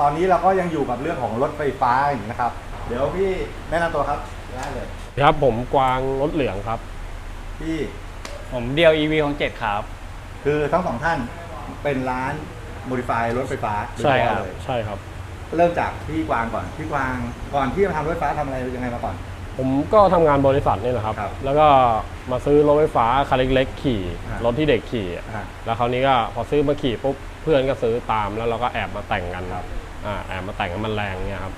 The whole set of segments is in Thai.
ตอนนี้เราก็ยังอยู่กับเรื่องของรถไฟฟ้าอยู่นะครับ เดี๋ยวพี่แนะนำตัวครับได้เลยครับผมกวางรถเหลืองครับ พี่ผมเดียว EV ของเจ็ดครับ คือทั้งสองท่านเป็นร้านโมดิฟายรถไฟฟ้าโดยใช่เฉครัพาะบเลยใช่ครับ เริ่มจากพี่กวางก่อนพี่กวางก่อนที่จะมาทำรถไฟฟ้าทำอะไรยังไงมาก่อน ผมก็ทำงานบริษัทนี่แหละครับ ครับแล้วก็มาซื้อรถไฟฟ้าคันเล็กๆขี่ อ่ารรถที่เด็กขี่อะอ่า แล้วคราวนี้ก็พอซื้อมาขี่ปุ๊บเพื่อนก็ซื้อตามแล้วเราก็แอบมาแต่งกันครับ อ่าแอบมาแต่งกันมันแรงเนี่ยครับ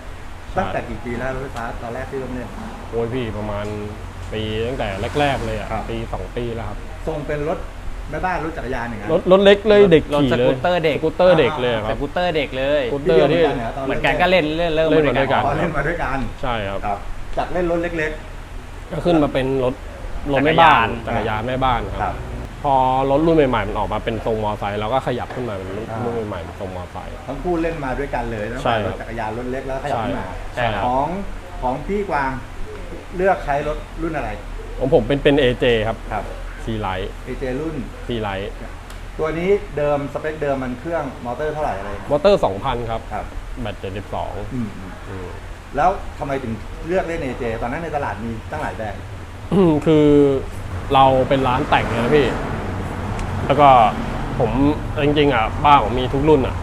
ตั้งแต่กี่ปีแล้วรถไฟฟ้าตอนแรกที่เริ่มเล่น โอ้ยพี่ประมาณปีตั้งแต่แรกๆเลยอะครับ ปีสองปีแล้วครับ ทรงเป็นรถแม่บ้านรถจักรยานอย่างนั้น รถรถเล็กเลยเด็กรถขี่สเลยกูตเตอร์เด็ก สกูตเตอร์เด็กเลยคสรับ กูตเตอร์เด็กเลย สกูตเตอร์ที่พี่ดียวเหมือนกันก็เล่นเล่นเริ่มเล่นมามาด้วยกันด้วยกัอ๋อเล่นมาด้วยกันใช่ครับ ครับจากเล่นรถเล็ก ก็ขึ้นมาเป็นรถรถจักรแม่บ้านยานจักรยานแม่บ้านๆคครัรับ บ พอรถรุ่นใหม่ๆมันออกมาเป็นทรงมอไซค์เราก็ขยับขึ้นมาเป็นรุ่นอ่ารุ่นใหม่ๆเป็นทรงมอไซค์ ทั้งคู่เล่นมาด้วยกันเลยตั้งใช่แต่ครรับถจักรยานรถเล็กแล้วขยับขึ้นมาใช่ครับ ของของพี่กวางเลือกใช้รถรุ่นอะไรของผมเป็นเป็น AJ ครับครับซีไลท์ AJ รุ่น ซีไลท์ตัวนี้เดิมสเปคเดิมมันเครื่องมอเตอร์เท่าไหร่อะไรมอเตอร์ 2,000 ครับ ครับแบต72อืมอืมอืม แล้วทำไมถึงเลือกเล่น AJ ตอนนั้นในตลาดมีตั้งหลายแบรนด์ คือ เราเป็นร้านแต่งเลยนะพี่ แล้วก็ผมจริงๆอะบ้านผมมีทุกรุ่นอะ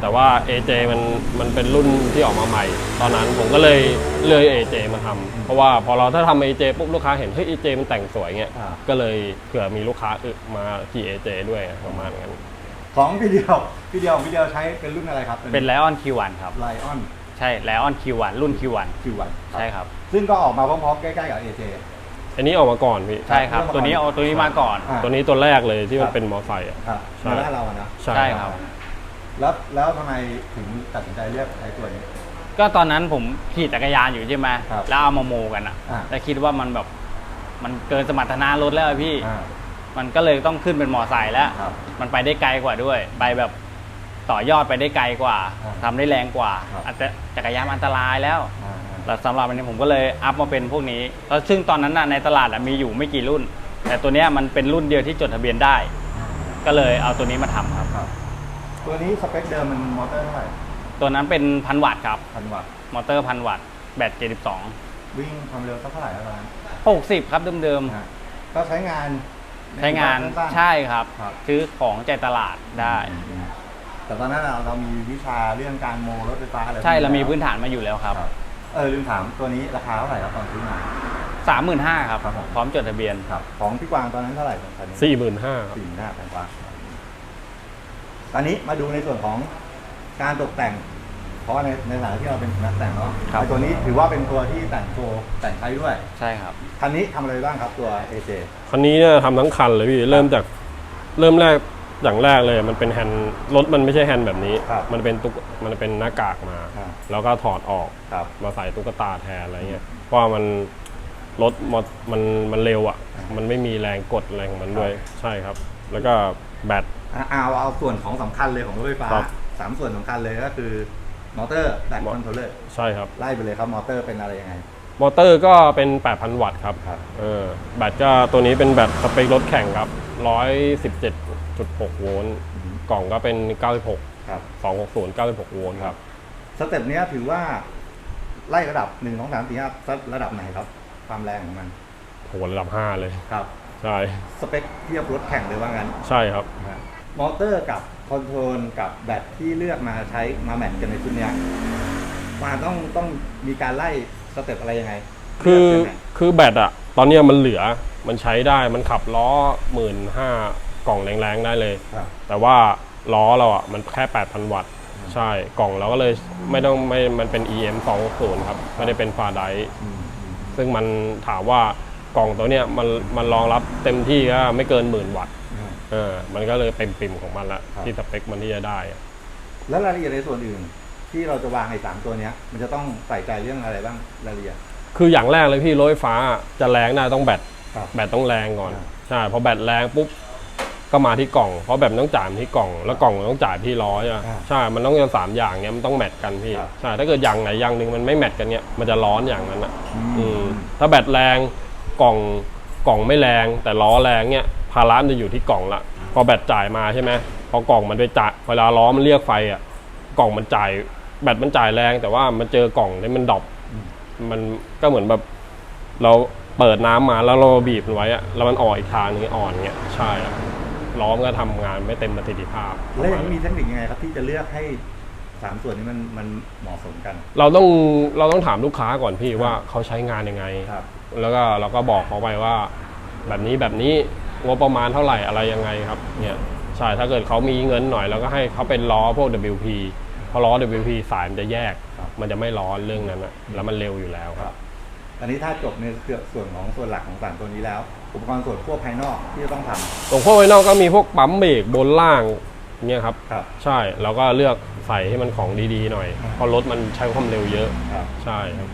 แต่ว่า AJ มันมันเป็นรุ่นที่ออกมาใหม่ ตอนนั้นผมก็เลยเลือก AJ มาทำเพราะว่าพอเราถ้าทำ AJ ปุ๊บลูกค้าเห็นเฮ้ย AJ มันแต่งสวยเงี้ยอ่า ก็เลยเผื่อมีลูกค้าอึมาขี่ AJ ด้วยประมาณนั้นของพี่เดียวพี่เดียวพี่เดียวใช้เป็นรุ่นอะไรครับเป็นไลออนคิวันครับ ไลออนใช่ไลออนคิวันรุ่นคิวันคิววันใช่ครับ ซึ่งก็ออกมาพร้อมๆใกล้ๆกับ AJ อันนี้ออกมาก่อนพี่ ใช่ครับเริ่มมาตัวนี้เอาตัวนี้มาก่อน อ่าตัวนี้ตัวแรกเลยที่ครัมันบ เป็นมอไซค์อะครับใช่ในบ้านเราอะนะใช่ครับ แล้วแล้วทำไมถึงตัดสินใจเลือกใช้ตัวนี้ ก็ตอนนั้นผมขี่จักรยานอยู่ใช่ไหมครับแล้วเอามาโมกันอะอ่าแล้วคิดว่ามันแบบมันเกินสมรรถนะรถแล้วอะพี่ อ่า มันก็เลยต้องขึ้นเป็นมอไซค์แล้ว ครับมันไปได้ไกลกว่าด้วย ไปแบบต่อยอดไปได้ไกลกว่าอ่าทำได้แรงกว่าครับ อาจจะจักรยานอันตรายแล้ว อ่า แล้วสำหรับอันนี้ผมก็เลยอัพมาเป็นพวกนี้แล้วซึ่งตอนนั้นน่ะในตลาดอะมีอยู่ไม่กี่รุ่น แต่ตัวเนี้ยมันเป็นรุ่นเดียวที่จดทะเบียนได้ ก็เลยเอาตัวนี้มาทำครับครับ ตัวนี้สเปคเดิมมันมอเตอร์เท่าไหร่ตัวนั้นเป็นพันวัตต์ครับพันวัตต์มอเตอร์พันวัตต์แบต72 วิ่งความเร็วสักเท่าไหร่แล้วนะ60 ครับเดิมฮะก็ใช้งานๆใช้งานสั้ๆ ใช่ครับ ครับ ซื้อของใจตลาดได้ แต่ตอนนั้นเราเรามีวิชาเรื่องการโมรถไฟฟ้าอะไรใช่เรามีแล้วพื้นฐานมาอยู่แล้วครับ ครับ เออลืมถามตัวนี้ราคาเท่าไหร่ครับตอนซื้อมา35,000ครับ ครับผม พร้อมจดทะเบียน ครับของพี่กวางตอนนั้นเท่าไหร่ของคันนี้สี่หมื่นห้าครับสี่หน้าแพงกว่าตอนนี้มาดูในส่วนของการตกแต่ง เพราะว่าในในฐานะที่เราเป็นนักแต่งเนาะครับ ไอ้ตัวนี้ถือว่าเป็นตัวที่แต่งโชว์แต่งใช้ด้วยใช่ครับ คันนี้ทำอะไรบ้างครับตัว AJ คันนี้เนี่ยทำทั้งคันเลยพี่ เริ่มจากเริ่มแรก อย่างแรกเลยมันเป็นแฮนด์รถมันไม่ใช่แฮนด์แบบนี้ ครับมันเป็นตุ๊กมันเป็นหน้ากากมา ครับ แล้วก็ถอดออกครับ มาใส่ตุ๊กตาแทนอะไรเงี้ยเพราะว่ามันรถมอมันมันเร็วอะ มันไม่มีแรงกดอะไรของมันด้วยใช่ครับ แล้วก็แบต อะเอาเอาส่วนของสำคัญเลยของรถไฟฟ้าครับสามส่วนสำคัญเลยก็คือมอเตอร์แบตมอคอนโทรลเลอร์ใช่ครับ ไล่ไปเลยครับมอเตอร์เป็นอะไรยังไง มอเตอร์ก็เป็น 8,000 วัตต์ครับ ครับ เออ แบตก็ตัวนี้เป็นแบตสเปครถแข่งครับ 117.6โวลต์กล่องก็เป็น 96 ครับ260 96 โวลต์ครับ สเต็ปเนี้ยถือว่าไล่ระดับหนึ่งสองสามสี่ห้าระดับไหนครับ ความแรงของมันโหระดับ 5 เลย ครับ ใช่ สเปคเทียบรถแข่งเลยว่างั้นใช่ครับ นะฮะมอเตอร์กับคอนโทรลกับแบตที่เลือกมาใช้มาแมทกันในชุดเนี้ยมาต้องต้องมีการไล่สเต็ปอะไรยังไงคือเลืกยังไงคือแบตอะตอนเนี้ยมันเหลือมันใช้ได้มันขับล้อหมื่นห้า กล่องแรงๆได้เลย ครับ แต่ว่าล้อเราอะมันแค่ 8,000 วัตต์ ใช่ กล่องเราก็เลยไม่ต้องไม่ มันเป็น EM 260ครับ ไม่ได้เป็นฟาไดอืมอืมซึ่งมันถามว่ากล่องตัวเนี้ยมันมันรองรับเต็มที่ก็ไม่เกินหมื่นวัตต์ อืม เออ มันก็เลยเป็นปิ่มของมันละครับ ที่สเปคมันที่จะได้อะแล้วรายละเอียดในส่วนอื่น ที่เราจะวางไอ้สามตัวเนี้ย มันจะต้องใส่ใจเรื่องอะไรบ้างรายละเอียด คืออย่างแรกเลยพี่รถไฟฟ้าจะแรงได้ต้องแบต ครับ แบตต้องแรงก่อน ครับ ใช่ พอแบตแรงปุ๊บ ก็มาที่กล่อง เพราะแบตมันต้องจ่ายที่กล่อง แล้วกล่องมันต้องจ่ายที่ล้อใช่ไหมอ่าใช่ มันต้องสามอย่างเนี้ยมันต้องแมทกันพี่ครับ ใช่ถ้าเกิดอย่างไหนอย่างหนึ่งมันไม่แมทกันเนี้ยมันจะร้อนอย่างนั้นอะ อืมอืมถ้าแบตแรงกล่องกล่องไม่แรงแต่ล้อแรงเนี้ยภาระมันจะอยู่ที่กล่องละพอแบตจ่ายมาใช่ไหมพอกล่องมันไปจ่ายเวลาล้อมันเรียกไฟอะกล่องมันจ่ายแบตมันจ่ายแรง แต่ว่ามันเจอกล่องที่มันดรอปอืมมันก็เหมือนแบบเราเปิดน้ำมาแล้วเราบีบมันไว้อะแล้วมันอ่อนอีกทางนึงอ่อนเงี้ยใช่ครับ ล้อมนก็ทำงานไม่เต็มประสิทธิภาพ แล้วอย่างนี้มีเทคนิคยังไงครับ ที่จะเลือกให้สามส่วนนี้มันมันเหมาะสมกัน เราต้องเราต้องถามลูกค้าก่อนพี่ว่าเขาใช้งานยังไง ครับ แล้วก็เราก็บอกเขาไปว่า แบบนี้แบบนี้งบประมาณเท่าไหร่อะไรยังไงครับเนี่ยใช่ถ้าเกิดเขามีเงินหน่อยเราก็ให้เขาเป็นล้อพวก WP เพราะล้อ WP สายมันจะแยก ครับ มันจะไม่ร้อนเรื่องนั้นอะแล้วมันเร็วอยู่แล้วครับอันนี้ถ้าจบในส่วนของส่วนหลักของสามตัวนี้แล้ว อุปกรณ์ส่วนควบภายนอกที่จะต้องทตรงพวกภายนอกก็มีพวกปั๊มเบรกบนล่างเนี่ยครับำครับ ใช่เราก็เลือกใส่ให้มันของดีๆหน่อยอ่าเพราะรถมันใช้ความเร็วเยอะ ครับ ใช่ครับ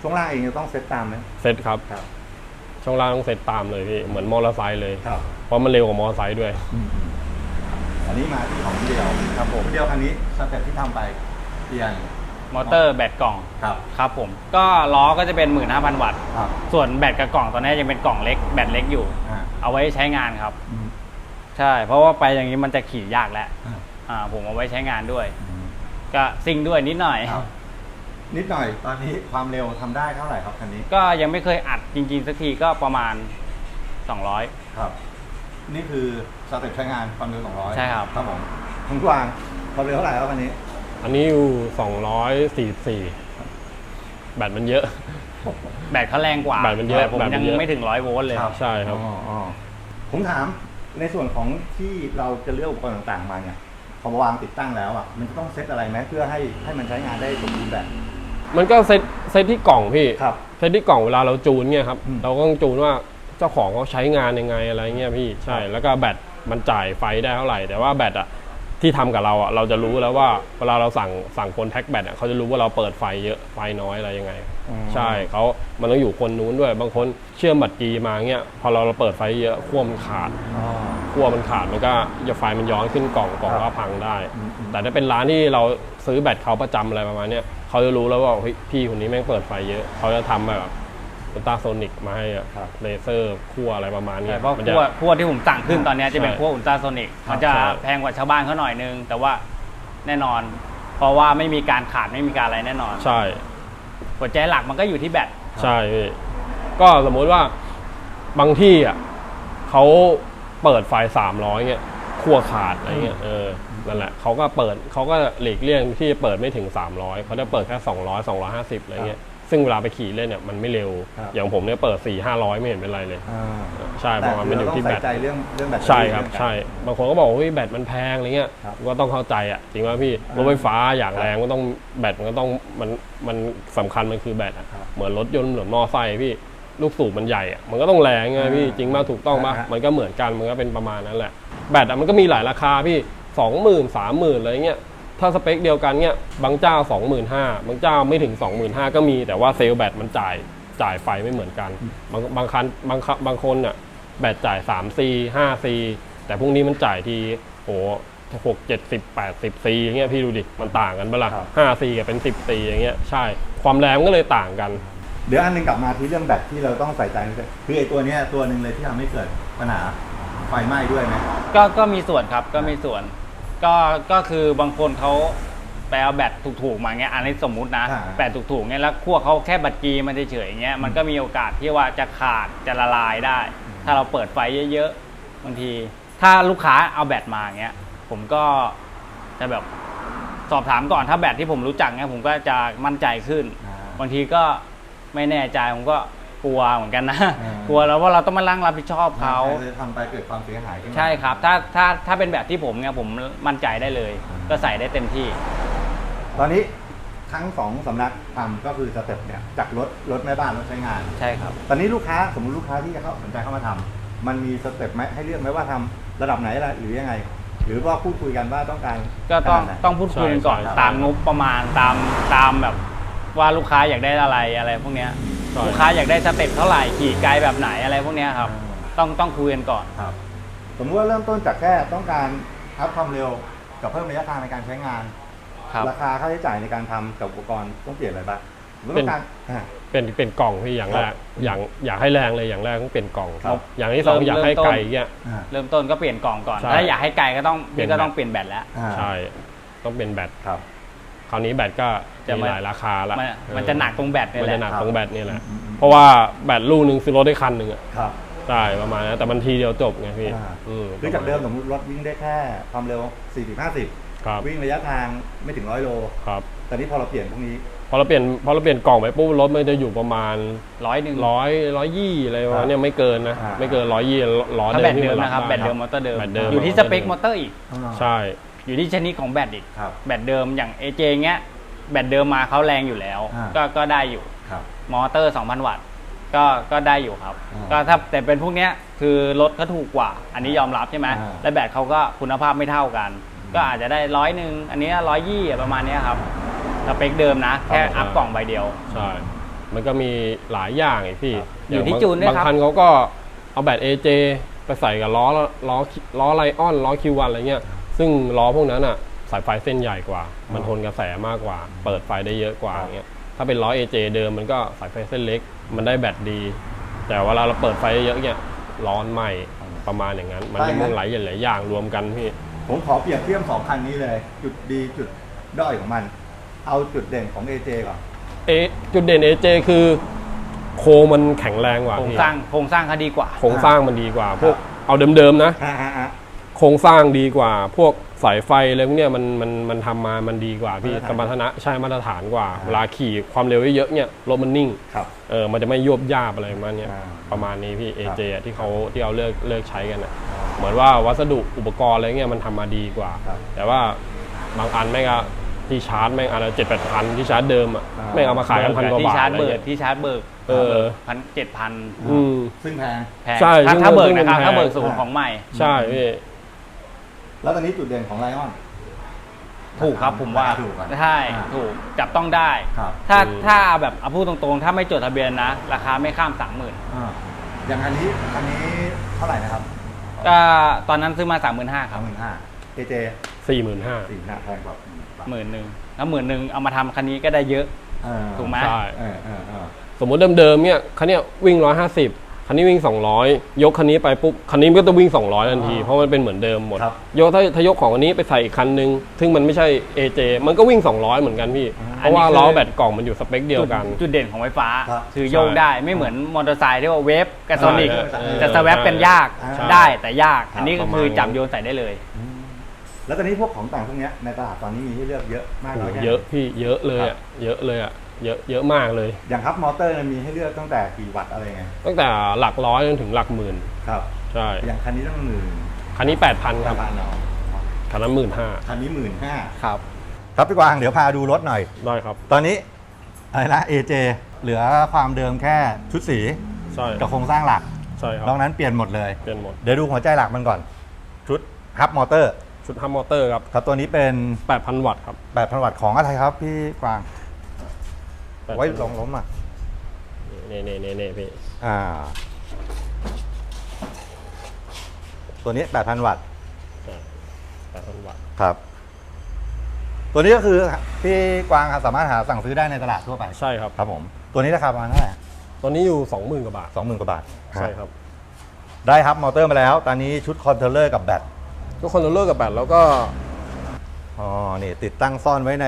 ช่วงล่างเองจะต้องเซตตามไหมเซ็ตครับ ครับ ช่องล่างต้องเซ็ตตามเลยพี่เหมือนมอเตอร์ไซค์เลย ครับ เพราะมันเร็วกว่ามอเตอร์ไซค์ด้วย อันนี้มาที่ของเดียวครับผมเดียวคันนี้สเต็ปที่ทำไปเปลี่ยน มอเตอร์แบตกล่องครับครับผมก็ล้อก็จะเป็น 15,000 วัตต์ ครับ ส่วนแบตกับกล่องตอนนี้ยังเป็นกล่องเล็กแบตเล็กอยู่ อ่าเอาไว้ใช้งานครับ อืมใช่ เพราะว่าไปอย่างนี้มันจะขี่ยากแล้วอ่าอ่าผมเอาไว้ใช้งานด้วย อืมก็ซิ่งด้วยนิดหน่อย ครับนิดหน่อยตอนนี้ความเร็วทำได้เท่าไหร่ครับคันนี้ก็ยังไม่เคยอัดจริง ๆ สักทีก็ประมาณ 200 ครับ นี่คือสเต็ปใช้งานความเร็ว200ใช่ครับ ครับผมคุณกวางความเร็วเท่าไหร่ครับคันนี้ อันนี้อยู่ 244 แบตมันเยอะ แบตเขาแรงกว่าแบตมันเยอะแต่ผมแบตมัยันงเยอะ ไม่ถึงร้อยโวลต์เลยใช่ครับ อ๋ออ๋อผมถามในส่วนของที่เราจะเลือกอุปกรณ์ต่างๆมาเนี่ยพอวางติดตั้งแล้วอะมันจะต้องเซตอะไรไหมเพื่อให้ให้มันใช้งานได้สมบูรณ์แบบ มันก็เซตเซตที่กล่องพี่ ครับเซตที่กล่องเวลาเราจูนเนี่ยครับ อืม เราก็ต้องจูนว่าเจ้าของเขาใช้งานยังไงอะไรเงี้ยพี่ ใช่ครับแล้วก็แบตมันจ่ายไฟได้เท่าไหร่ แต่ว่าแบตอะ ที่ทำกับเราอะเราจะรู้แล้วว่าเวลาเราสั่งสั่งคนแท็กแบตอะเขาจะรู้ว่าเราเปิดไฟเยอะไฟน้อยอะไรยังไง ใช่เขามันต้องอยู่คนนู้นด้วย บางคนเชื่อมบัตรจีมาเงี้ยพอเราเราเปิดไฟเยอะขั้วมันขาดอ๋อขั้วมันขาดมันก็จะไฟมันย้อนขึ้นกล่องกล่องครัก็บพังได้อืมอืมแต่ถ้าเป็นร้านที่เราซื้อแบตเขาประจำอะไรประมาณเนี้ยเขาจะรู้แล้วว่าเฮ้ยพี่คนนี้แม่งเปิดไฟเยอะเขาจะทำแบบ อุลตราโซนิกมาให้อะครับ เลเซอร์ขั้วอะไรประมาณเนี้ใช่ยเพราะมันพจะวกพวกที่ผมสั่งขึ้นตอนเนี้ยจะเป็นใช่พวกอุลตราโซนิกครับมันจะใช่ แพงกว่าชาวบ้านเขาหน่อยนึง แต่ว่าแน่นอน เพราะว่าไม่มีการขาดไม่มีการอะไรแน่นอนใช่หัวใจหลักมันก็อยู่ที่แบตใช่พี่ก็สมมุติว่าบางที่อะเขาเปิดไฟสามร้อยเงี้ยขั้วขาดอะไรเงี้ยเออนั่นแหละเขาก็เปิดเขาก็หลีกเลี่ยงที่จะเปิดไม่ถึง 300เขาจะเปิดแค่ 200 250อะไรเงี้ย ซึ่งเวลาไปขี่เล่นเนี่ยมันไม่เร็ว ครับ อย่างผมเนี่ยเปิด 4 500 ไม่เห็นเป็นไรเลย อ่าใช่เพราะว่ามันอยู่ที่แบเราต้งตใส่ใจเรื่องเรื่องแบตเตอ ใช่ครับเองแตใช่บางคนก็บอกว่าเฮ้ยแบตมันแพงอะไรเงี้ยครับก็ต้องเข้าใจอะจริงว่าพี่อ่ารถไฟฟ้าอย่างครับแรงก็ต้องแบตมันก็ต้องมันมันสำคัญมันคือแบตอะครับเหมือนรถยนต์เหมือนมอไซค์พี่ลูกสูบมันใหญ่อะมันก็ต้องแรงไงพี่อ่าจริงป่ะถูกต้องป่ะอ่าฮะ มันก็เหมือนกันมันก็เป็นประมาณนั้นแหละแบตอะมันก็มีหลายราคาพี่สองหมื่นสามหมื่นอะไรเงี้ย ถ้าสเปคเดียวกันเงี้ยบางเจ้าสองหมื่นห้าบางเจ้าไม่ถึงสองหมื่นห้าก็มีแต่ว่าเซลล์แบตมันจ่ายจ่ายไฟไม่เหมือนกัน บางบางคันบางคันบางคนอะแบตจ่าย 3 C 5 C แต่พวกนี้มันจ่ายทีโอ้หกเจ็ดสิบแปดสิบซีอย่างเงี้ยพี่ดูดิ มันต่างกันเปะล่าครับห้าซีกับเป็นสิบซีอย่างเงี้ยใช่ ความแรงมันก็เลยต่างกัน เดี๋ยวอันหนึงกลับมาที่เรื่องแบตที่เราต้องใส่ใจ คือไอ้ตัวเนี้ยตัวหนึ่งเลยที่ทำให้เกิดปัญหาไฟไหม้ด้วยไหมก็ก็มีส่วนครับก็มีส่วน ก็ก็คือบางคนเขาไปเอาแบตถูกๆมาเงี้ยอันนี้สมมุตินะอ่าแบตถูกๆเงี้ยแล้วขั้วเขาแค่บัตรกีมันเฉยๆเงี้ยมันก็มีโอกาสที่ว่าจะขาดจะละลายได้ ถ้าเราเปิดไฟเยอะๆบางที ถ้าลูกค้าเอาแบตมาเงี้ยผมก็จะแบบสอบถามก่อนถ้าแบตที่ผมรู้จักเงี้ยผมก็จะมั่นใจขึ้น อ่า บางทีก็ไม่แน่ใจผมก็ กลัวเหมือนกันนะ อ่ากลัวแล้วว่าเราต้องมาลั่งรับผิดชอบเขา จะทำไปเกิดความเสียหายขึ้นมา ใช่ครับ ถ้าถ้าถ้าเป็นแบบที่ผมเนี่ยผมมั่นใจได้เลยก็ใส่ได้เต็มที่ ตอนนี้ทั้งสองสำนักทำก็คือสเต็ปเนี่ยจากรถรถแม่บ้านรถใช้งาน ใช่ครับ ตอนนี้ลูกค้าสมมติลูกค้าที่จะเข้าสนใจเข้ามาทำมันมีสเต็ปไหมให้เลือกไหมว่าทำระดับไหนอะไรหรือยังไง หรือว่าพูดคุยกันว่าต้องการก็ต้องขนาดไหน ต้องพูดคุยกันก่อนใช่ใช่ตามงบประมาณตามตามแบบว่าลูกค้าอยากได้อะไรอะไรพวกเนี้ย ใช่ลูกค้าอยากได้สเต็ปเท่าไหร่ขี่ไกลแบบไหนอะไรพวกเนี้ยครับ ต้องต้องคุยกันก่อน ครับสมมติว่าเริ่มต้นจากแค่ต้องการอัพความเร็วกับเพิ่มระยะทางในการใช้งาน ครับ ราคาค่าใช้จ่ายในการทำกับอุปกรณ์ต้องเปลี่ยนอะไรบ้างหรือว่าเป็ต้นองการอ่า เป็นเป็นกล่องพี่อย่างแรครักบ อย่างอยากให้แรงเลยอย่างแรกต้องเปลี่ยนกล่องครับ อย่างที่สองเริ่มอยากให้เริ่มต้น ไกลเงี้ย อ่าเริ่มต้นก็เปลี่ยนกล่องก่อน ใช่ถ้าอยากให้ไกลก็ต้องเปลี่ยพี่นก็แบตต้องเปลี่ยนแบตแล้ว อ่าใช่ต้องเป็นแบตครับค ราวนี้แบตก็จะมีมาหลายราคาละมันเออมันจะหนักตรงแบตเนี่ยมันแหจะละหนักครับตรงแบตนี่แหละอืมอืมเพราะว่าแบตลูกหนึ่งซื้อรถได้คันหนึ่งอะครับ ใช่ประมาณนั้นแต่มันทีเดียวจบไงพี่อ่าอืมคือจากเดิมสมมติรถวิ่งได้แค่ความเร็ว 40 50 ครับวิ่งระยะทางไม่ถึงร้อยโล ครับแต่นี่พอเราเปลี่ยนพวกนี้ พอเราเปลี่ยนพอเราเปลี่ยนกล่องไปปุ๊บรถมันจะอยู่ประมาณร้อยหนึ่งร้อยร้อยยี่อะไรประมาณเนี้ยไม่เกินนะอ่า ไม่เกินร้อยยี่ล้อถ้าเดิแบมตที่เดิมนนะครับได้แบตเดิมมอเตอร์เดิม แบตเดิมอยู่ที่สเปคมอเตอร์อีก ใช่ อยู่ที่ชนิดของแบตอีก ครับ แบตเดิมอย่าง AJ เงี้ย แบตเดิมมาเขาแรงอยู่แล้ว อ่า ก็ก็ได้อยู่ ครับ มอเตอร์ 2,000 วัตต์ ก็ก็ได้อยู่ครับ อ่าก็ถ้าแต่เป็นพวกเนี้ยคือรถเขาถูกกว่า อันนี้ยอมรับใช่ไหมอ่าและแบตเขาก็คุณภาพไม่เท่ากัน ก็อาจจะได้ร้อยหนึ่งอันนี้ร้อยยี่ประมาณเนี้ยครับสเปคเดิมนะ แค่อัพกล่องใบเดียว ใช่ มันก็มีหลายอย่างอีกพี่ครับอยู่ที่างจูนด้วยครับ บางคันเขาก็เอาแบต AJ ไปใส่กับล้อล้อล้อไลออนล้อคิววันอะไรเงี้ย ซึ่งล้อพวกนั้นอะ สายไฟเส้นใหญ่กว่า มันทนกระแสมากกว่า เปิดไฟได้เยอะกว่าครับเงี้ยถ้าเป็นล้อ AJ เดิมมันก็สายไฟเส้นเล็ก มันได้แบตดี แต่เวลาเราเปิดไฟเยอะๆเนี่ยร้อนไหมประมาณอย่างนั้น มันใช่จะไหมมีหลายอย่างหลายอย่างรวมกันพี่ผมขอเปรียบเทียบสองคันนี้เลย จุดดีจุดด้อยของมัน เอาจุดเด่นของ AJ ก่อนเอจุดเด่น AJ คือโครงมันแข็งแรงกว่าโครงพี่สร้างโครงสร้างเขาดีกว่าโครงสร้างมันดีกว่าพวกเอาเดิมๆนะอ่าอ่าอ่า โครงสร้างดีกว่า พวกสายไฟอะไรพวกเนี้ยมันมันมันทำมามันดีกว่าพี่มาตรฐานสมรรถนะใช่มาตรฐานกว่าอ่าเวลาขี่ความเร็วเยอะๆเนี่ยรถมันนิ่งครับ เออมันจะไม่ยวบยาบอะไรประมาณเนี้ยอ่าประมาณนี้พี่ครับ AJ อะที่เขาที่เอาเลือกเลือกใช้กันอะเหมือนว่าวัสดุอุปกรณ์อะไรเงี้ยมันทำมาดีกว่า ครับแต่ว่าบางอันแม่งอะที่ชาร์จแม่งอันละเจ็ดแปดพันที่ชาร์จเดิมอะอ่า แม่งเอามาขายกันพันกว่าที่บาทชาร์จอะไรเบิร์ดเงี้ย ที่ชาร์จเบิร์กเออ พันเจ็ดพันอืม ซึ่งแพง แพงใช่ถ้าซึ่งถ้าเบิร์กซึ่งนะครับมันแพงถ้าเบิร์กศูนย์ของใหม่ ใช่พี่ แล้วตอนนี้จุดเด่นของไลออน ถูกครับผมว่าถูกอะใช่อ่าถูกจับต้องได้ ครับ ถ้าอืมถ้าแบบเอาพูดตรงๆ ถ้าไม่จดทะเบียนนะ ราคาไม่ข้ามสามหมื่นอ่าอย่างอันนี้อันนี้เท่าไหร่นะครับก็ตอนนั้นซื้อมาสามหมื่นห้าคสารัมบหมื่นห้า AJ สี่หมื่นห้าสี่หน้าแพงกว่าหมื่นหนึ่งแล้วหมื่นหนึ่งเอามาทำคันนี้ก็ได้เยอะเออถูกไหม ใช่ เออเออเออ สมมติเดิมๆเนี่ยคันเนี้ยวิ่ง150 คันนี้วิ่ง 200 ยกคันนี้ไปปุ๊บคันนี้มันก็ต้องวิ่ง 200ทันทีอ๋อเพราะมันเป็นเหมือนเดิมหมด ครับยกถ้าถ้ายกของอันนี้ไปใส่อีกคันนึง ซึ่งมันไม่ใช่ AJ มันก็วิ่ง 200 เหมือนกันพี่เพราะว่าล้อแบตกล่องมันอยู่สเปคเดียวกัน จุดจุดเด่นของไฟฟ้า ครับ คือโยกได้ไม่เหมือนมอเตอร์ไซค์ที่ว่าเวฟกับโซนิกใช่จะสวปเป็นยากใช่ได้แต่ยากครับอันนี้ก็ประมาณคือจับนั้นโยนใส่ได้เลยแล้วตอนนี้พวกของแต่งพวกเนี้ยในตลาดตอนนี้มีให้เลือกเยอะมากโอ้น้อยโหแค่ไหน เยอะพี่เยอะเลยอะเยอะเลยอะ เยอะเยอะมากเลย อย่างครับมอเตอร์เนี่ยมีให้เลือกตั้งแต่กี่วัตต์อะไรไงตั้งแต่หลักร้อยจนถึงหลักหมื่นครับ ใช่อย่างคันนี้ต้องหมื่นคันนี้ 8,000ครับพันเนาะคันนั้นหมื่นห้าคันนี้หมื่นห้าครับ ครับพี่กวางเดี๋ยวพาดูรถหน่อย ได้ครับ ตอนนี้อะไรนะ AJ เหลือความเดิมแค่ชุดสีใช่กับโครงสร้างหลักใช่ครับนอกนั้นเปลี่ยนหมดเลย เปลี่ยนหมด เดี๋ยวดูหัวใจหลักมันก่อน ชุดฮับมอเตอร์ชุดฮัมมอเตอร์ครับ ครับตัวนี้เป็น 8,000 วัตต์ครับ 8,000 วัตต์ของอะไรครับพี่กวาง 8,000ไว้ลงล้มอะนี่นี่นี่นี่พี่อ่า ตัวนี้ 8,000 วัตต์ใช่8,000วัตต์ครับ ตัวนี้ก็คือพี่กวางสามารถหาสั่งซื้อได้ในตลาดทั่วไป ใช่ครับ ครับผม ตัวนี้ราคาประมาณเท่าไหร่ตอนนี้อยู่ 20,000กว่าบาทสองหมื่นกว่าบาท ใช่ครับ ได้ครับมอเตอร์มาแล้ว ตอนนี้ชุดคอนโทรลเลอร์กับแบตก็คอนโทรลเลอร์กับแบตแล้วก็ อ๋อ นี่ติดตั้งซ่อนไว้ใน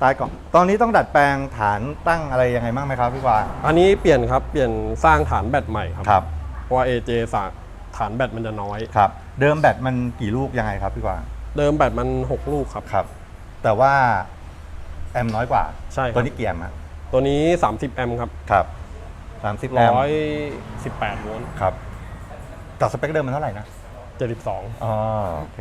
ใต้กล่อง ตอนนี้ต้องดัดแปลงฐานตั้งอะไรยังไงบ้างไหมครับพี่กวางอันนี้เปลี่ยนครับเปลี่ยนสร้างฐานแบตใหม่ครับครับเพราะว่า AJ สากฐานแบตมันจะน้อย ครับ เดิมแบตมันกี่ลูกยังไงครับพี่กวางเดิมแบตมัน 6 ลูกครับ ครับ แต่ว่าแอมป์น้อยกว่าใช่ครับ ตัวนี้เกียร์มาตัวนี้ 30 แอมป์ครับครับสามสิบแอมป์118โวลต์ครับกับสเปคเดิมมันเท่าไหร่นะ72 อ๋อโอเค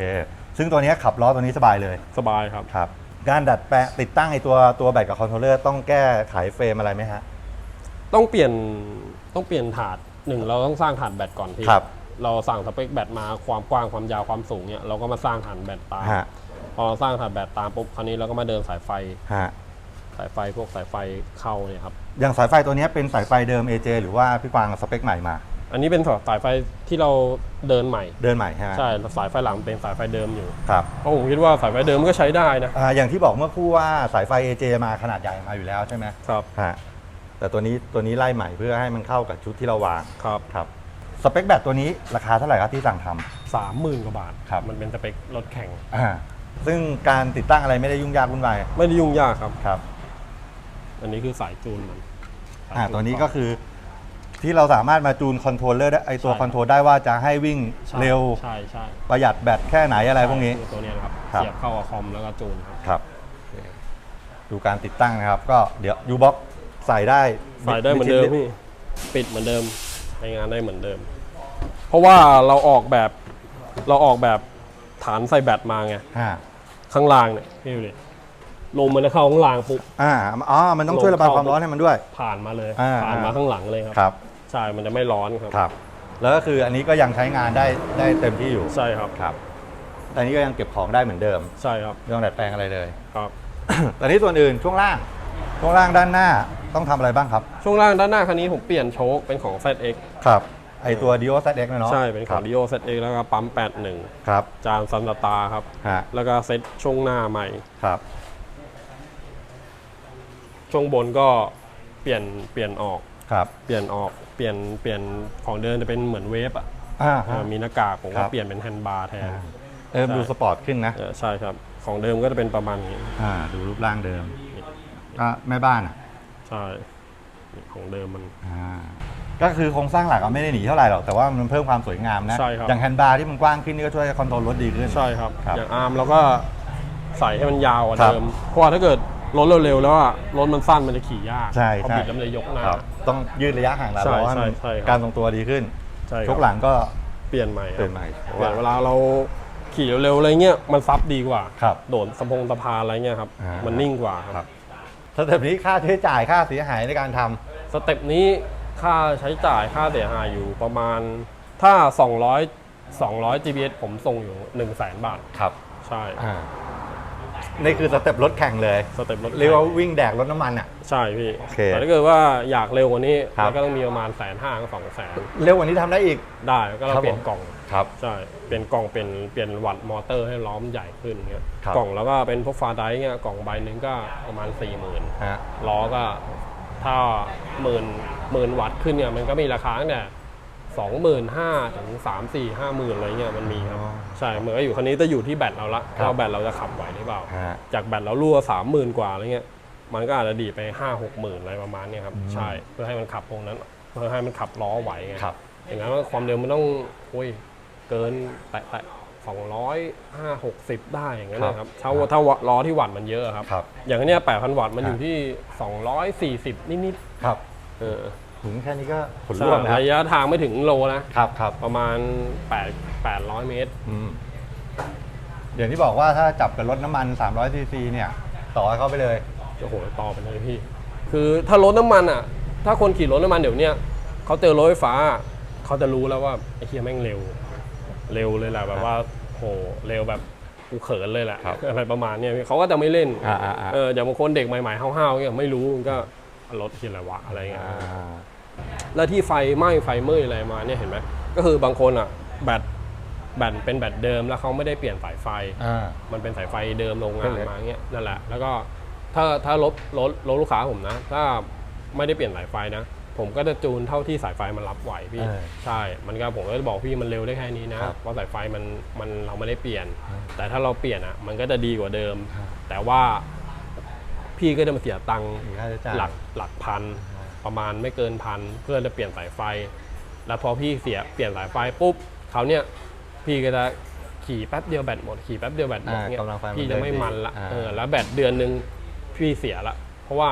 ซึ่งตัวนี้ขับล้อตัวนี้สบายเลย สบายครับ ครับ การดัดแปลงติดตั้งไอตัวตัวแบตกับคอนโทรลเลอร์ต้องแก้ไขเฟรมอะไรไหมฮะ ต้องเปลี่ยนต้องเปลี่ยนถาดหนึ่งเราต้องสร้างฐานแบตก่อนพี่ครับ เราสั่งสเปคแบตมาความกว้างความยาวความสูงเนี่ยเราก็มาสร้างฐานแบตตามฮะพอเราสร้างฐานแบตตามปุ๊บคราวนี้เราก็มาเดินสายไฟฮะสายไฟพวกสายไฟเข้าเนี่ยครับอย่างสายไฟตัวนี้เป็นสายไฟเดิม AJ หรือว่าพี่กวางสเปคใหม่มา อันนี้เป็นสายไฟที่เราเดินใหม่ เดินใหม่ใช่ไหมใช่สายไฟหลังเป็นสายไฟเดิมอยู่ครับเพราะผมคิดว่าสายไฟเดิมก็ใช้ได้นะอ่าอย่างที่บอกเมื่อครู่ว่าสายไฟ AJ มาขนาดใหญ่มาอยู่แล้วใช่ไหมครับฮะแต่ตัวนี้ตัวนี้ไล่ใหม่เพื่อให้มันเข้ากับชุดที่เราวางครับครับสเปคแบตตัวนี้ราคาเท่าไหร่ครับที่สั่งทำสามหมื่นกว่าบาทครับมันเป็นสเปครถแข่งอ่าซึ่งการติดตั้งอะไรไม่ได้ยุ่งยากวุ่นวายไม่ได้ยุ่งยากครับครับ อันนี้คือสายจูนมันสายอ่าจูตัวนี้ก็คือ ที่เราสามารถมาจูนคอนโทรลเลอร์ได้ไอตัวใช่ คอนโทรลได้ว่าจะให้วิ่งใช่เร็วใช่ใช่ประหยัดแบตแค่ไหนอะไรพวกนี้ คือตัวเนี้ยนะครับครับ เสียบเข้ากับคอมแล้วก็จูนครับ ครับ ดูการติดตั้งนะครับ ก็เดี๋ยวยูบ็อกใส่ได้ใส่ได้เหมือนเดิมพี่ปิดเหมือนเดิมใช้งานได้เหมือนเดิม เพราะว่าเราออกแบบเราออกแบบฐานใส่แบตมาไง อ่าข้างล่างเนี่ยพี่ดูดิ ลมมันจะเข้าข้างล่างปุ๊บอ่าอ๋อมันต้องช่วยระบายความร้อนให้มันด้วย ผ่านมาเลย อ่า ผ่านมาข้างหลังเลยครับครับใช่มันจะไม่ร้อนครับ ครับ แล้วก็คืออันนี้ก็ยังใช้งานได้ได้เต็มที่อยู่ใช่ครับครับแต่อันนี้ก็ยังเก็บของได้เหมือนเดิมใช่ครับไม่ต้องดัดแปลงอะไรเลย ครับแต่ที่ส่วนอื่นช่วงล่างช่วงล่างด้านหน้าต้องทำอะไรบ้างครับช่วงล่างด้านหน้าคันนี้ผมเปลี่ยนโชคเป็นของ ZX ครับ ไอตัว Dio ZX นะเนาะใช่เป็นของค Dio ZX แล้วก็ปั๊ม 81รับจานซันตาครับ ฮะแล้วก็เซ็ตช่วงหน้าใหม่ ครับ ช่วงบนก็เปลี่ยนเปลี่ยนออก ครับเปลี่ยนออกเปลี่ยนเปลี่ยนของเดินจะเป็นเหมือนเวฟอะอ่าเออมีหน้ากากผมครัก็บ เปลี่ยนเป็นแฮนด์บาร์แทนเออดูสปอร์ตขึ้นนะ เออใช่ครับ ของเดิมก็จะเป็นประมาณนี้อ่า ดูรูปร่างเดิมก็แม่บ้านอะใช่นี่ของเดิมมัน อ่าก็คือโครงสร้างหลักอะไม่ได้หนีเท่าไหร่หรอก แต่ว่ามันเพิ่มความสวยงามนะใช่ครับ อย่างแฮนด์บาร์ที่มันกว้างขึ้นนี่ก็ช่วยคอนโทรลรถดีขึ้น ใช่ครับ ครับอย่างอาร์มเราก็ใส่ให้มันยาวกว่าครับ เดิม เพราะว่าถ้าเกิด รถเร็วๆแล้วอะรถมันสั้นมันจะขี่ยากใช่พอใช่บิดแล้วมันจะยกหน้า ครับต้องยืดระยะห่างหลายใช่ล้อให้มันใช่ใช่ครับ การทรงตัวดีขึ้นใช่คชรับกหลังก็เปลี่ยนใหม่ครับเปลี่ยนใหม่เปลี่ยนเวลาเราขี่เร็วๆอะไรเงี้ยมันซับดีกว่า ครับ โดดสะพงสะพานอะไรเงี้ยครับ อ่ามั มันนิ่งกว่าคครัรับบสเต็ปนี้ค่าใช้จ่ายค่าเสียหายในการทำ สเต็ปนี้ค่าใช้จ่ายค่าเสียหายอยู่ประมาณถ้า 200 200 GPS ผมส่งอยู่ 1 0 0 0 0แสนบาท ครับ ใช่ อ่า นี่คือสเต็ปรถแข่งเลยสเต็ปรถเรียกว่าวิ่งแดกรถน้ำมันอะ ใช่พี่ โอเคแต่ถ้าเกิดว่าอยากเร็วกว่านี้ครับ มันก็ต้องมีประมาณแสนห้าถึงสองแสนเร็วกว่านี้ทำได้อีก ได้แล้วก็เราครับเปลี่ยนผม กล่องครับ ใช่เปลี่ยนกล่องเป็นเปลี่ยนวัดมอเตอร์ให้ล้อมใหญ่ขึ้นเงี้ยครับ กล่องแล้วก็เป็นพวกฟาไดเงี้ยกล่องใบหนึ่งก็ประมาณ4ี่หมื่นฮะล้อก็ถ้าหมื่นหมื่นวัตต์ขึ้นเนี่ยมันก็มีราคาตั้งแต่ สองหมื่นห้าถึงสามสี่ห้าหมื่นอะไรเงี้ยมันมีครับอ๋อใช่เหมือนกับอยู่คันนี้จะอยู่ที่แบตเราละครับว่าแบตเราจะขับไหวหรือเปล่า ฮะ จากแบตเรารั่วสามหมื่นกว่าอะไรเงี้ยมันก็อาจจะดีดไปห้าหกหมื่นอะไรประมาณเนี้ยครับอืมใช่เพื่อให้มันขับตรงนั้น เพื่อให้มันขับล้อไหวไงครับ อย่างนั้นความเร็วมันต้องโอ้ยเกินแตะแตะสองร้อยห้าหกสิบได้อย่างนั้นนะครับถ้าถ้าล้อที่วัตต์มันเยอะครับ ครับ อย่างอันเนี้ยแปดพันวัตต์มันอคยู่รับที่สองร้อยสี่สิบนิดครับๆเออ ถึงแค่นี้ก็ผลใช่ร่วมนะครับระยะทางไม่ถึงโลนะครับครับประมาณแปดแปดร้อยเมตร อืมอย่างที่บอกว่าถ้าจับกับรถน้ำมัน300ซีซีเนี่ย ต่อให้เข้าไปเลย โอ้โหต่อไปเลยพี่ คือถ้ารถน้ำมันอะ ถ้าคนขี่รถน้ำมันเดี๋ยวเนี้ยเขาเจอรถไฟฟ้า เขาจะรู้แล้วว่าไอ้เฮียแม่งเร็ว เร็วเลยแหละแบบว่าโหเร็วแบบกูเขินเลยแหละครับอะไรประมาณเนี้ยพี่เขาก็จะไม่เล่นอ่าอ่าอ่าเอออย่างบางคนเด็กใหม่ๆห้าวๆเนี่ยไม่รู้มันก็รถที่อะไรวะอะไรเงี้ย อ่า แล้วที่ไฟไหม้ไฟไหม้อะไรมาเนี่ยเห็นไหมก็คือบางคนอะแบตแบตเป็นแบตเดิมแล้วเขาไม่ได้เปลี่ยนสายไฟ อ่า มันเป็นสายไฟเดิมโรงงาก็นเลยมาเงี้ยนั่นแหละ แล้วก็ถ้าถ้ารถรถรถลูกค้าผมนะ ถ้าไม่ได้เปลี่ยนสายไฟนะ ผมก็จะจูนเท่าที่สายไฟมันรับไหวพี่ เออใช่ มันก็ผมก็จะบอกพี่มันเร็วได้แค่นี้นะครับเพราะสายไฟมันมันเราไม่ได้เปลี่ยนแต่ถ้าเราเปลี่ยนอะ มันก็จะดีกว่าเดิม ครับแต่ว่าพี่ก็จะมาเสียตังค์มีค่าใช้จ่าย หลักหลักพัน ประมาณไม่เกินพันเพื่อจะเปลี่ยนสายไฟ แล้วพอพี่เสียเปลี่ยนสายไฟปุ๊บเขาวเนี่ยพี่ก็จะขี่แป๊บเดียวแบตหมดขี่แป๊บเดียวแบตหมดอ่าเนี่ยกำลังไฟมันพี่จะไม่มันละเดินดีอ่าเออแล้วแบตเดือนหนึ่งพี่เสียละ เพราะว่า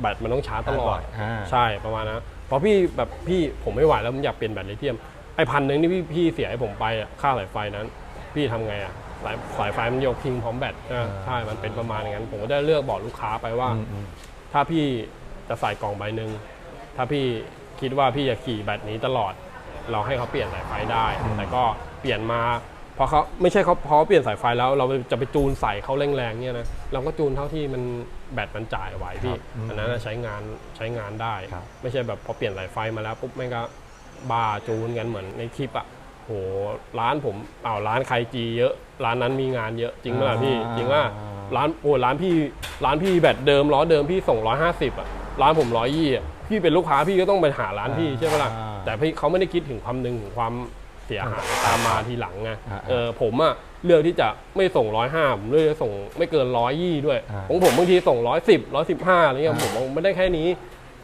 แบตมันต้องชาร์จตลอด อ่า ใช่ประมาณนะพอพี่แบบพี่ผมไม่ไหวแล้วผมอยากเปลี่ยนแบตลิเธียมไอ้พันหนึ่งที่พี่พี่เสียให้ผมไปอะค่าสายไฟนั้น พี่ทำไงอะสายสายไฟมันโยกพิงพร้อมแบตอ่าใช่มันเป็นประมาณอย่างนั้น ผมก็จะเลือกบอกลูกค้าไปว่าอืมอืมถ้าพี่จะใส่กล่องใบหนึ่ง ถ้าพี่คิดว่าพี่จะขี่แบตนี้ตลอด เราให้เขาเปลี่ยนสายไฟได้อืมแต่ก็เปลี่ยนมาพอเขาไม่ใช่เขาพอเปลี่ยนสายไฟแล้วเราจะไปจูนใส่เขาแรงๆเนี่ยนะเราก็จูนเท่าที่มันแบตมันจ่ายไหวพี่อืมอันนั้นนะใช้งานใช้งานได้ครับไม่ใช่แบบพอเปลี่ยนสายไฟมาแล้วปุ๊บแม่งก็บ้าจูนกันเหมือนในคลิปอะโหร้านผมอ้าวร้านใครจีเยอะ ร้านนั้นมีงานเยอะจริงไหมล่ะพี่อ่าจริงว่าร้านโอ้ร้านพี่ร้านพี่แบตเดิมล้อเดิมพี่ส่งร้อยห้าสิบอะร้านผมร้อยยี่อะ พี่เป็นลูกค้าพี่ก็ต้องไปหาร้านพี่ใช่ไหมล่ะอ่าแต่พี่เขาไม่ได้คิดถึงความหนึ่งความเสียหายตามมาทีหลังไงอ่าเออผมอะเลือกที่จะไม่ส่งร้อยห้าผมเลือกจะส่งไม่เกินร้อยยี่ด้วยอ่าของผมบางทีส่งร้อยสิบร้อยสิบห้าอะไรเงี้ยอ่า ผมไม่ได้แค่นี้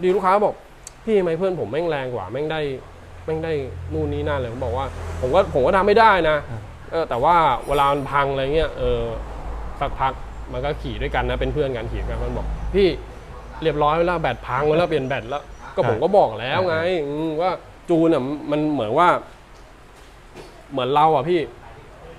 ดีลูกค้าบอกพี่ทำไมเพื่อนผมแม่งแรงกว่าแม่งได้แม่งได้นู่นนี่นั่นเลยผมบอกว่า ผมก็ผมก็ทำไม่ได้นะเออแต่ว่าเวลามันพังอะไรเงี้ยเออ สักพักมันก็ขี่ด้วยกันนะเป็นเพื่อนกันขี่กันมันบอก พี่ เรียบร้อยแล้วแบตพังแล้วเปลี่ยนแบตแล้ว ก็ผมก็บอกแล้วไงอืมว่าจูนอะมันเหมือนว่า เหมือนเราอะพี่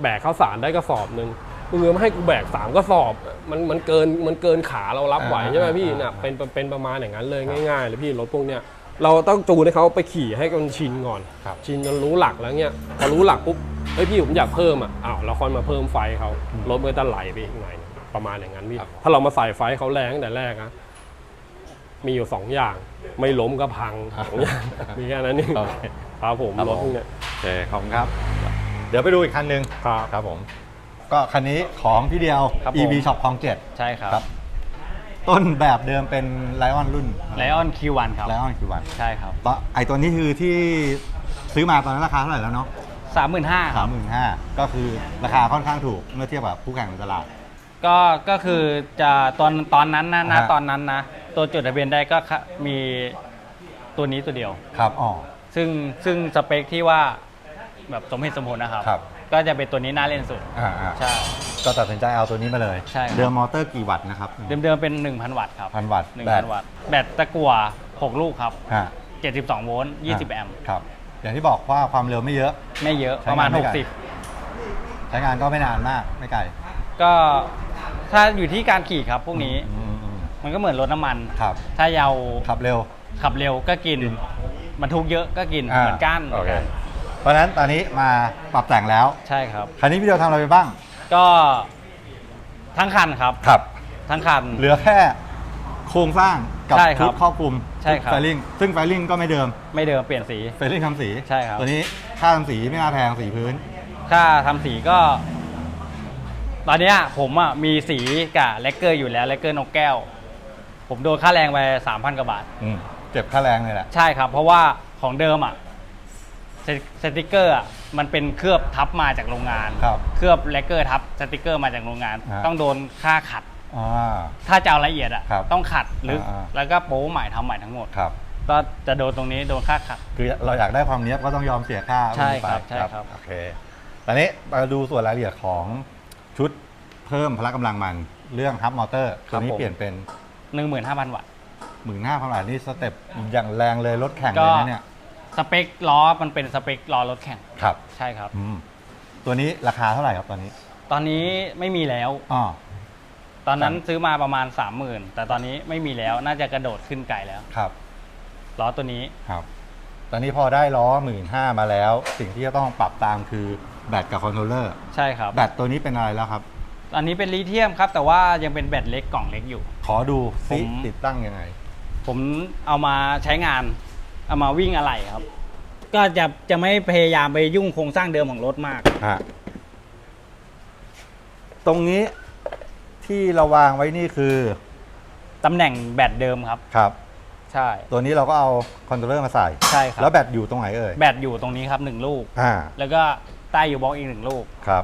แบกข้าวสารได้กระสอบหนึ่งมึงมาให้กูแบกสามกระสอบ มันมันเกินมันเกินขาเรารับไหวอ่าใช่ไหมพี่อ่าเนี่ยอ่าเป็นเป็นเป็นประมาณอย่างนั้นเลยง่ายๆเลยพี่รถพวกเนี้ยเราต้องจูนให้เขาไปขี่ให้มันชินก่อนครับชินจนรู้หลักแล้วเนี่ยพอรู้หลักปุ๊บเฮ้ยพี่ผมอยากเพิ่มอะอ้าวเราค่อยมาเพิ่มไฟเขารถมันก็จะไหลไปอีกหน่อยหนึ่งประมาณอย่างนั้นพี่ครับถ้าเรามาใส่ไฟเขาแรงตั้งแต่แรกนะ มีอยู่สองอย่าง ไม่ล้มก็พังสองอย่างมีแค่นั้นนี่โอเคครับผมครับรถผมพวกเนี้ย โอเคขอบคุณครับ เดี๋ยวไปดูอีกคันหนึ่งครับครับผม ก็คันนี้ของพี่เดียว ครับผม EV Shop คลองเจ็ดใช่ครับครับต้นแบบเดิมเป็นไลออนรุ่นไลออนคิวันครับ ไลออนคิวันใช่ครับตอนไอตัวนี้คือที่ซื้อมาตอนนั้นราคาเท่าไหร่แล้วเนาะสามหมื่นห้าคสารัมบ หมื่นห้าก็คือราคาค่อนข้างถูกเมื่อเทียบกับคู่แข่งในตลาด ก็ ก็คือจะตอนตอนนั้นนะนะฮะตอนนั้นนะ ตัวจดทะเบียนได้ก็ค่ะมีตัวนี้ตัวเดียว ครับอ๋อ ซึ่งซึ่งสเปคที่ว่าแบบสมเหตุสมผลนะครับ ครับ ก็จะเป็นตัวนี้น่าเล่นสุด อ่าอ่าใช่ ก็ตัดสินใจเอาตัวนี้มาเลยใช่ครับ เดิมมอเตอร์กี่วัตต์นะครับ เดิมๆเป็น 1,000 วัตต์ครับพันวัตต์แบต1,000 วัตต์แบตตะกั่ว6 ลูกครับ ฮะ72 โวลต์20 แอมป์ครับ อย่างที่บอกว่าความเร็วไม่เยอะ ไม่เยอะใช้ประมาณงานไม่ไกล ใช้งานก็ไม่นานมากไม่ไกล 60 ก็ถ้าอยู่ที่การขี่ครับพวกนี้ อืมอื มมันก็เหมือนรถน้ำมัน ครับ ถ้ายาวขับเร็ว ขับเร็วก็กินบรรทุกเยอะก็กินอ่าเหมือนกันโอเค เพราะฉะนั้นตอนนี้มาปรับแต่งแล้ว ใช่ครับ คันนี้พี่เดียวทำอะไรไปบ้าง ก็ทั้งคันครับ ครับ ทั้งคัน เหลือแค่โครงสร้างกับใช่ครับชุดครอบคลุมใช่ครับ ไฟลิ่ง ซึ่งไฟลิ่งก็ไม่เดิม ไม่เดิมเปลี่ยนสี ไฟลิ่งทำสีใช่ครับ ตัวนี้ค่าทำสีไม่น่าแพงสีพื้น ค่าทำสีก็ ตอนเนี้ยผมอะมีสีกับเลกเกอร์อยู่แล้วเลกเกอร์นกแก้ว ผมโดนค่าแรงไปสามพันกว่าบาท อืมเจ็บค่าแรงเลยแหละ ใช่ครับ เพราะว่าของเดิมอะสติสติกเกอร์อะมันเป็นเคลือบทับมาจากโรงงาน ครับเคลือบเลกเกอร์ทับสติกเกอร์มาจากโรงงาน ฮะ ต้องโดนค่าขัด อ่า ถ้าจะเอาละเอียดอะครับต้องขัดลึกอ่าๆ แล้วก็โป๊ใหม่ทำใหม่ทั้งหมด ครับ ก็จะโดนตรงนี้โดนค่าขัด คือเราอยากได้ความเนี้ยบก็ต้องยอมเสียค่าใช่ครับไปใช่ครับ โอเคตอนนี้มาดูส่วนรายละเอียดของชุดเพิ่มพละกำลังมันเรื่องฮับมอเตอร์ครัตัวบนี้ผมเปลี่ยนเป็น หนึ่งหมื่นห้าพันวัตต์ หมื่นห้าพันบาทนี่สเต็ปอย่างแรงเลยรถแข่งก็เลยนะเนี่ย สเปคล้อมันเป็นสเปคล้อรถแข่ง ครับใช่ครับ อืมตัวนี้ราคาเท่าไหร่ครับตอนนี้ตอนนี้ไม่มีแล้ว อ๋อ ตอนนั้นครับ ซื้อมาประมาณ 30,000 แต่ตอนนี้ไม่มีแล้ว น่าจะกระโดดขึ้นไกลแล้ว ครับ ล้อตัวนี้ ครับ ตอนนี้พอได้ล้อหมื่นห้ามาแล้ว สิ่งที่จะต้องปรับตามคือแบตกับคอนโทรลเลอร์ ใช่ครับ แบตตัวนี้เป็นอะไรแล้วครับ อันนี้เป็นลิเธียมครับ แต่ว่ายังเป็นแบตเล็กกล่องเล็กอยู่ ขอดูซิผม ติดตั้งยังไง ผมเอามาใช้งาน เอามาวิ่งอะไรครับ ก็จะจะไม่พยายามไปยุ่งโครงสร้างเดิมของรถมาก ฮะ ตรงนี้ที่เราวางไว้นี่คือตำแหน่งแบตเดิมครับ ครับ ใช่ ตัวนี้เราก็เอาคอนโทรลเลอร์มาใส่ ใช่ครับแล้วแบตอยู่ตรงไหนเอ่ยแบตอยู่ตรงนี้ครับหนึ่งลูก อ่า แล้วก็ใต้อยู่บล็อกอีกหนึ่งลูก ครับ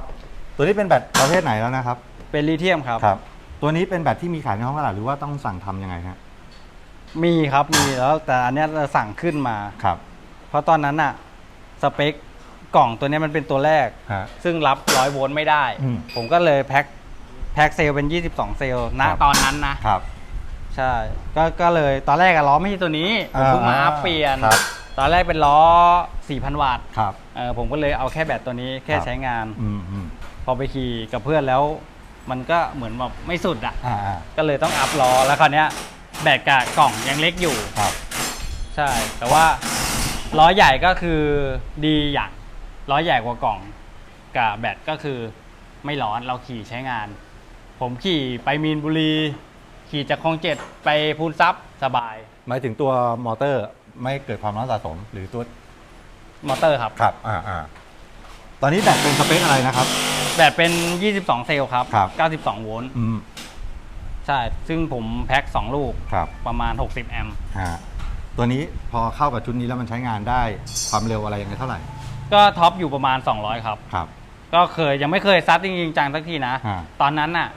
ตัวนี้เป็นแบตประเภทไหนแล้วนะครับเป็นลิเธียมครับ ครับ ตัวนี้เป็นแบตที่มีขายในท้องตลาดหรือว่าต้องสั่งทำยังไงฮะมีครับมีแล้วแต่อันเนี้ยเราสั่งขึ้นมา ครับเพราะตอนนั้นอะสเปคกล่องตัวเนี้ยมันเป็นตัวแรก ฮะ ซึ่งรับร้อยโวลต์ไม่ได้ อืมผมก็เลยแพ็คแพ็คเซลล์เป็น 22 เซลล์ณครับ ตอนนั้นนะ ครับ ใช่ก็ก็เลยตอนแรกอะล้อไม่ใช่ตัวนี้ ผมเพิ่งมาอ่าอัพเปลี่ยน ครับ ตอนแรกเป็นล้อ 4,000 วัตต์ครับ เออผมก็เลยเอาแค่แบตตัวนี้แค่ครับ ใช้งาน อืมอืมพ อไปขี่กับเพื่อนแล้ว มันก็เหมือนแบบไม่สุดอะอ่าอ่าก็เลยต้องอัพล้อแล้วคราวเนี้ยแบตกับกล่องยังเล็กอยู่ ครับใช่ แต่ว่าล้อใหญ่ก็คือดีอย่างล้อใหญ่กว่ากล่องกับแบตก็คือไม่ร้อนเราขี่ใช้งาน ผมขี่ไปมีนบุรี ขี่จากคลองเจ็ดไปพูนซับสบายหมายถึงตัวมอเตอร์ไม่เกิดความร้อนสะสม หรือตัวมอเตอร์ครับ ครับอ่าอ่า ตอนนี้แบตเป็นสเปคอะไรนะครับ แบตเป็น 22 เซลล์ครับครับ 92 โวลต์อืมใช่ ซึ่งผมแพ็ค 2 ลูกครับประมาณ 60 แอมป์ฮะตัวนี้พอเข้ากับชุดนี้แล้วมันใช้งานได้ความเร็วอะไรยังไงเท่าไหร่ก็ท็อปอยู่ประมาณ 200 ครับ ครับ ก็เคยยังไม่เคยซัดจริงๆจังสักทีนะ อ่าตอนนั้นน่ะ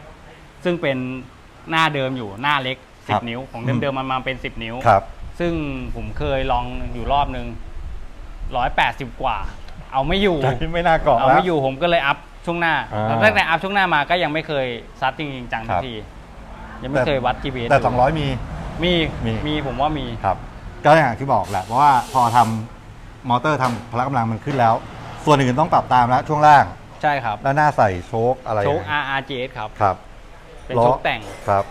ซึ่งเป็นหน้าเดิมอยู่หน้าเล็ก ครับ10 นิ้ว ของอืม เดิมๆมันมาเป็น 10 นิ้ว ครับซึ่งผมเคยลองอยู่รอบนึงร้อยแปดสิบกว่า เอาไม่อยู่ไม่น่าเกาะเอาแล้ว ไม่อยู่ผมก็เลยอัพช่วงหน้าอ่าแล้วตั้งแต่อัพช่วงหน้ามาก็ยังไม่เคยซัดจริงๆจังคสัรักบที ยังไม่เคยวัด GPS แต่ดู200 มี มีมี มีผมว่ามีครับ ก็อย่างที่บอกแหละเพราะว่าพอทำมอเตอร์ทำพละกำลังมันขึ้นแล้ว ส่วนอื่นต้องปรับตามแล้วช่วงล่างใช่ครับ แล้วหน้าใส่โชคอะไรโชคยังไง RRGS ครับ ครับเป็นล้อโชคแต่งครับ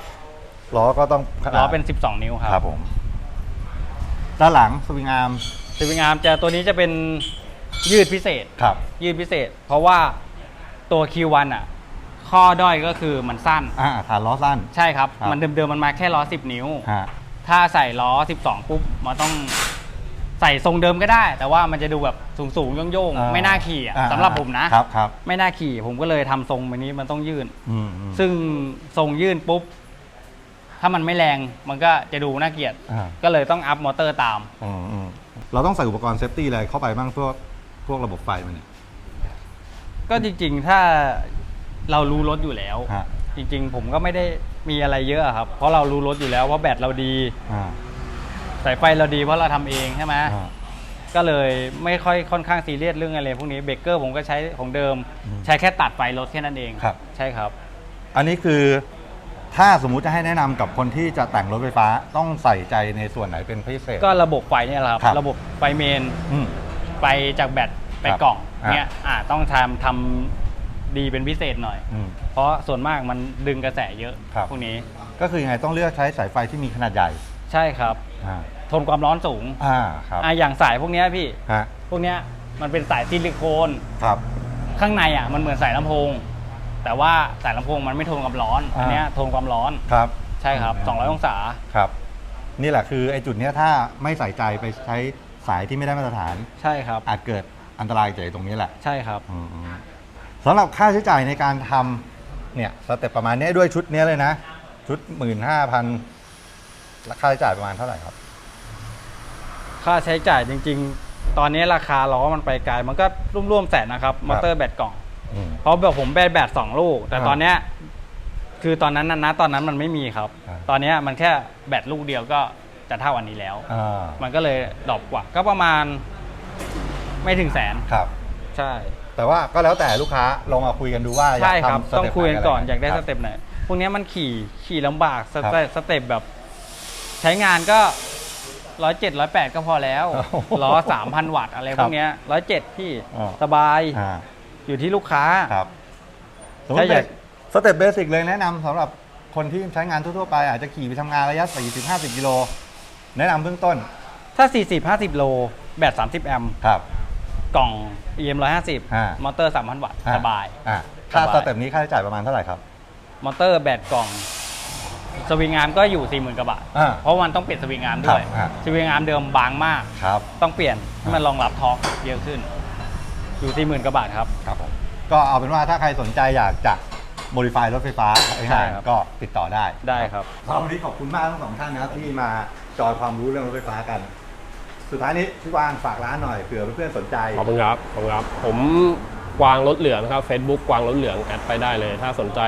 ล้อก็ต้องขนาดล้อเป็น 12 นิ้วคครัรับบผม ด้านหลังสวิงอาร์ม สวิงอาร์มจะตัวนี้จะเป็น ยืดพิเศษ ครับ ยืดพิเศษ เพราะว่าตัว Q1 อะ ข้อด้อยก็คือมันสั้น อ่าฐานล้อสั้น ใช่ครับ ครับ มันเดิมๆมันมาแค่ล้อ 10 นิ้ว ฮะ ถ้าใส่ล้อ 12 ปุ๊บ มันต้องใส่ทรงเดิมก็ได้ แต่ว่ามันจะดูแบบสูงๆโย่งอ่าๆ ไม่น่าขี่อะอ่าสำหรับผมนะ ครับครับ ไม่น่าขี่ ผมก็เลยทำทรงแบบนี้มันต้องยื่นอืมอืมซึ่งทรงยื่นปุ๊บ ถ้ามันไม่แรงมันก็จะดูน่าเกลียด อ่าก็เลยต้องอัพมอเตอร์ตาม อืมอืมเราต้องใส่อุปกรณ์เซฟตี้อะไรเข้าไปบ้างพวก พวกระบบไฟมันเนี่ย ก็จริงๆ ถ้าเรารู้รถอยู่แล้ว ฮะ จริงๆ ผมก็ไม่ได้มีอะไรเยอะครับ เพราะเรารู้รถอยู่แล้วว่าแบตเราดี อ่าสายไฟเราดีเพราะเราทำเองใช่ไหม อ่า ก็เลยไม่ค่อยค่อนข้างซีเรียสเรื่องอะไรพวกนี้เบรกเกอร์ผมก็ใช้ของเดิม อืมใช้แค่ตัดไฟรถแค่นั้นเองครับ ใช่ครับ อันนี้คือถ้าสมมุติจะให้แนะนำกับคนที่จะแต่งรถไฟฟ้าต้องใส่ใจในส่วนไหนเป็นพิเศษ ก็ระบบไฟเนี่ยแหละครับ ครับ ระบบไฟเมน อืม ไปจากแบตไปครับกล่องอะเนี่ยอ่าต้องทำทำดีเป็นพิเศษหน่อย อืมเพราะส่วนมากมันดึงกระแสเยอะครับ พวกนี้ก็คือยังไงต้องเลือกใช้สายไฟที่มีขนาดใหญ่ใช่ครับ อ่าทนความร้อนสูงอ่าครับอ่าอย่างสายพวกเนี้ยพี่ ฮะพวกเนี้ยมันเป็นสายซิลิโคนครับ ข้างในอะมันเหมือนสายลำโพง แต่ว่าสายลำโพงมันไม่ทนความร้อนอ่า อันเนี้ยทนความร้อนครับ ใช่ครับ 200 องศา ครับ นี่แหละคือไอ้จุดเนี้ยถ้าไม่ใส่ใจไปใช้ สายที่ไม่ได้มาตรฐานใช่ครับ อาจเกิดอันตรายจากไอ้ตรงนี้แหละ ใช่ครับ อืมๆสำหรับค่าใช้จ่ายในการทำเนี่ยสเต็ปประมาณเนี้ยด้วยชุดเนี้ยเลยนะ ชุดหมื่นห้าพันค่าใช้จ่ายประมาณเท่าไหร่ครับ ค่าใช้จ่ายจริง ๆ ตอนนี้ราคาล้อมันไปไกลมันก็ร่วมๆแสนนะครับมอเตอร์แบตกล่อง อืม เพราะแบบผมแบตแบตสองลูก แต่อ่าตอนเนี้ยคือตอนนั้นนะนะตอนนั้นมันไม่มีครับ อ่า ตอนเนี้ยมันแค่แบตลูกเดียวก็ จะเท่าอันนี้แล้ว อ่ามันก็เลยดรอปกว่า ก็ประมาณไม่ถึงแสน ครับ ใช่ แต่ว่าก็แล้วแต่ลูกค้าลองมาคุยกันดูว่าอยากใช่ครับ ทำสต้องเต็ปคุยกันก่อนหะรอยากได้คสรับ เต็ปไหนพวกเนี้ยมันขี่ขี่ลำบากสครับเต็ปสเต็ปแบบ ใช้งานก็ร้อยเจ็ดร้อยแปดก็พอแล้วโอ้โหล้อสามพันวัตต์อะไรคพรับวกเนี้ยร้อยเจ็ดพี่อ่าสบายอ่า อยู่ที่ลูกค้า ครับสมมถ้าติอยากสเต็ปเบสิกเลยแนะนำสำหรับคนที่ใช้งานทั่วๆไปอาจจะขี่ไปทำงานระยะ 40-50 กิโล แนะนำเบื้องต้นถ้า 40 50 โล แบต 30 แอมป์ครับ กล่อง EM อ่า150 มอเตอร์ 3,000 วัตต์อ่สบาย อ่าค่าสบาย สเต็ปนี้ค่าใช้จ่ายประมาณเท่าไหร่ครับ มอเตอร์แบตกล่อง สวิงอาร์มก็อยู่ 40,000 กว่าบาท อ่าเพราะมันต้องเปลี่ยนสวิงอาร์มด้วย ครับอ่าสวิงอาร์มเดิมบางมาก ครับ ต้องเปลี่ยนให้มันรองรับทอร์กเยอะขึ้น อยู่ 40,000 กว่าบาทครับ ครับผมก็เอาเป็นว่าถ้าใครสนใจอยากจะโมดิฟายรถไฟฟ้าใช่ครับ ก็ติดต่อได้ ได้ครับ ครับวันนี้ขอบคุณมากทั้งสองท่านนะครับที่มา จอยความรู้เรื่องรถไฟฟ้ากัน สุดท้ายนี้พี่วางฝากร้านหน่อยเผื่อเพื่อนๆสนใจ ขอบคุณครับขอบคุณครับ ผมกวางรถเหลืองครับ Facebook กวางรถเหลืองแอดไปได้เลย ถ้าสนใจ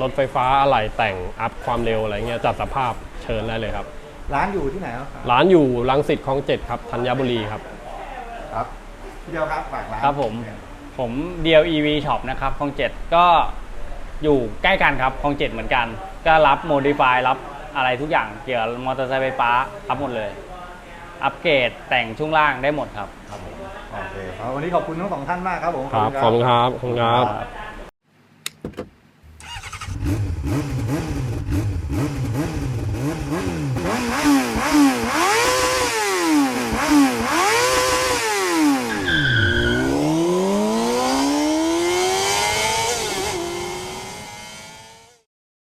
รถไฟฟ้าอะไหล่แต่งอัพความเร็วอะไรเงี้ยจัดสภาพเชิญได้เลยครับ ร้านอยู่ที่ไหนครับร้านอยู่รังสิตคลองเจ็ดครับธัญบุรีครับ ครับพี่เดียวครับฝากร้านครับผม ผมเดียว EV Shop นะครับคลองเจ็ดก็อยู่ใกล้กันครับคลองเจ็ดเหมือนกัน ก็รับโมดิฟายรับ อะไรทุกอย่างเกี่ยวกับมอเตอร์ไซค์ไฟฟ้าอัพหมดเลย อัปเกรดแต่งช่วงล่างได้หมดครับ ครับผมโอเคครับวันนี้ขอบคุณทั้งสองท่านมากครับผมครับขอบคุณครับขอบคุณครับ